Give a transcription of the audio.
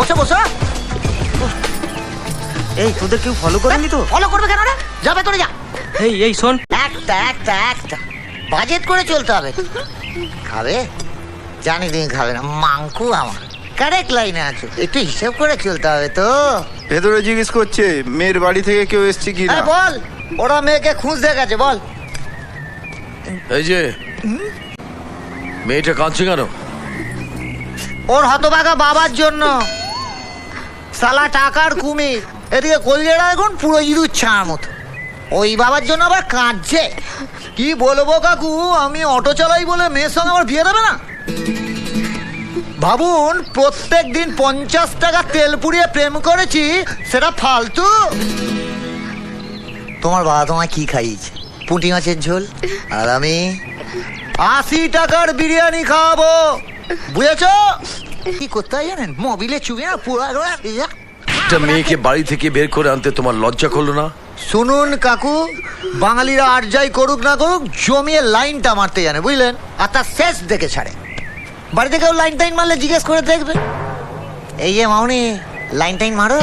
বসে বসে। এই তোদের কেউ ফলো করেনি তো? ফলো করবে কেন রে? যাবে তোরে যা। এই এই শোন। একটা একটা একটা। বাজেট করে চলতে হবে। খাবে? জানি তুমি খাবে না মাংকু আমার। কারেক্ট লাইনে আছো। একটু হিসেব করে চলতে হবে তো। ভেতরে জিজ্ঞেস করছে মেয়ের বাড়ি থেকে কেউ এসছে কি না? বল। ওরা মেয়েকে খুঁজতে গেছে বল। এই যে মেয়েটা কাঁদছে কেন? ওর হতভাগা বাবার জন্য। সালা টাকার কুমির এদিকে কলজেরা এখন পুরো ইঁদুর ছাড়ার মতো। ওই বাবার জন্য আবার কাঁদছে। কি বলব কাকু, আমি অটো চালাই বলে মেয়ের সঙ্গে আমার বিয়ে দেবে না? ভাবুন, প্রত্যেক দিন পঞ্চাশ টাকা তেল পুড়িয়ে প্রেম করেছি, সেটা ফালতু। তোমার বাবা তোমায় কি খাইয়েছে? পুঁটি মাছের ঝোল? আর আমি আশি টাকার বিরিয়ানি খাওয়াবো। বুঝেছ? কি করতে হয় জানেন? মোবিলে চুবে না পুরো একটা মেয়েকে বাড়ি থেকে বের করে আনতে তোমার লজ্জা করল না? শুনুন কাকু বাঙালিরা আর যাই করুক না করুক জমিয়ে লাইনটা মারতে জানে বুঝলেন? আর তার শেষ দেখে ছাড়ে। বাড়িতে কেউ লাইন টাইন মারলে জিজ্ঞেস করে দেখবে। এই যে মাউনি লাইন টাইন মারো।